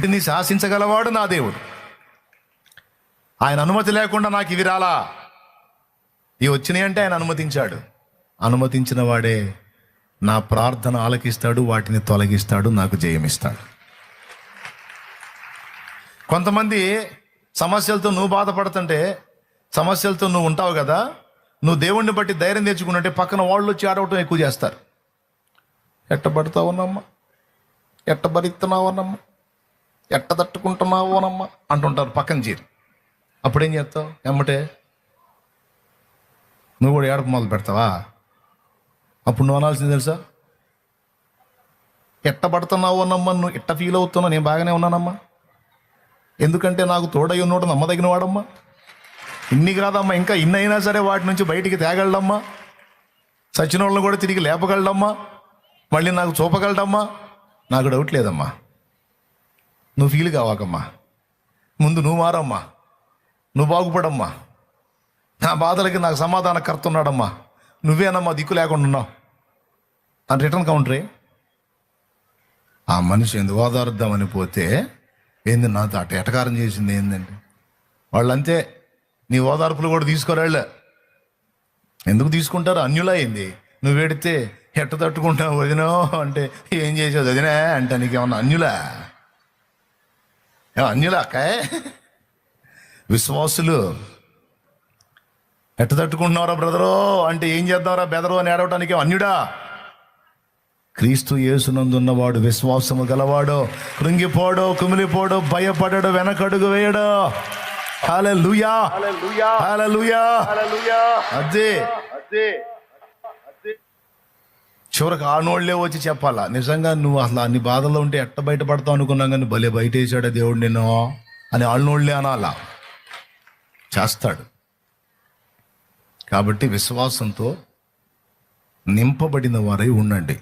వీటిని శాసించగలవాడు నా దేవుడు. ఆయన అనుమతి లేకుండా నాకు ఇవి రాలా. ఇవి వచ్చినాయి అంటే ఆయన అనుమతించాడు. అనుమతించిన వాడే నా ప్రార్థన ఆలకిస్తాడు వాటిని తొలగిస్తాడు నాకు జయమిస్తాడు. కొంతమంది సమస్యలతో నువ్వు బాధపడుతుంటే సమస్యలతో నువ్వు ఉంటావు కదా నువ్వు దేవుణ్ణి బట్టి ధైర్యం తెచ్చుకున్నట్టే పక్కన వాళ్ళు వచ్చి ఆడవటం ఎక్కువ చేస్తారు. ఎట్ట ఎట్టబరిస్తున్నావునమ్మా ఎట్ట తట్టుకుంటున్నావోనమ్మా తట్టుకుంటున్నావునమ్మా అంటుంటారు పక్కన చేరి అప్పుడేం చేస్తావు? ఎమ్మటే నువ్వు కూడా ఏడప మొదలు పెడతావా? అప్పుడు నువ్వు అనాల్సింది తెలుసా? ఎట్ట పడుతున్నావు నువ్వు ఎట్ట ఫీల్ అవుతున్నావు? నేను బాగానే ఉన్నానమ్మా. ఎందుకంటే నాకు తోడై ఉన్నోడు నమ్మదగిన వాడమ్మా ఇన్ని కాదమ్మా ఇంకా ఇన్ని అయినా సరే వాటి నుంచి బయటికి తేగలడమ్మా. సచిన వాళ్ళని కూడా తిరిగి లేపగలడమ్మా. మళ్ళీ నాకు చూపగలడమ్మా. నాకు డౌట్ లేదమ్మా. నువ్వు ఫీల్ కావాకమ్మా. ముందు నువ్వు మారమ్మా. నువ్వు బాగుపడమ్మా. నా బాధలకి నాకు సమాధానకర్త ఉన్నాడమ్మా నువ్వేనమ్మా దిక్కు లేకుండా ఉన్నావు. అని రిటర్న్ కౌంటరే. ఆ మనిషి ఎందు ఓదారుద్దామని పోతే ఏంది నాతో అట ఎటకారం చేసింది ఏందండి? వాళ్ళంతే నీ ఓదార్పులు కూడా తీసుకోరాళ్ళ. ఎందుకు తీసుకుంటారు? అన్యులా అయింది నువ్వు పెడితే ఎట్ట తట్టుకుంటావు వదినో అంటే ఏం చేసావు వదినా అంటే నీకేమన్నా అన్యులా? ఏ అన్యులా అక్కాయ్ విశ్వాసులు. ఎట్ట తట్టుకుంటున్నారా బ్రదరో? అంటే ఏం చేద్దాంరా బెదరు అని ఏడవటానికి అన్యుడా? క్రీస్తు యేసునందున్నవాడు విశ్వాసము గలవాడు. కృంగిపోడు కుమిలిపోడు భయపడడు వెనకడుగు వేయడు. హల్లెలూయా. అదే చివరికి ఆనోళ్ళే వచ్చి చెప్పాలా? నిజంగా నువ్వు అసలు అన్ని బాధల్లో ఉంటే ఎట్ట బయటపడతావు అనుకున్నాం కానీ భలే బయట వేసాడా దేవుడు నిన్ను? అని ఆళ్ళనోళ్ళే అనాలా. చేస్తాడు. కాబట్టి విశ్వాసంతో నింపబడిన వారై ఉండండి.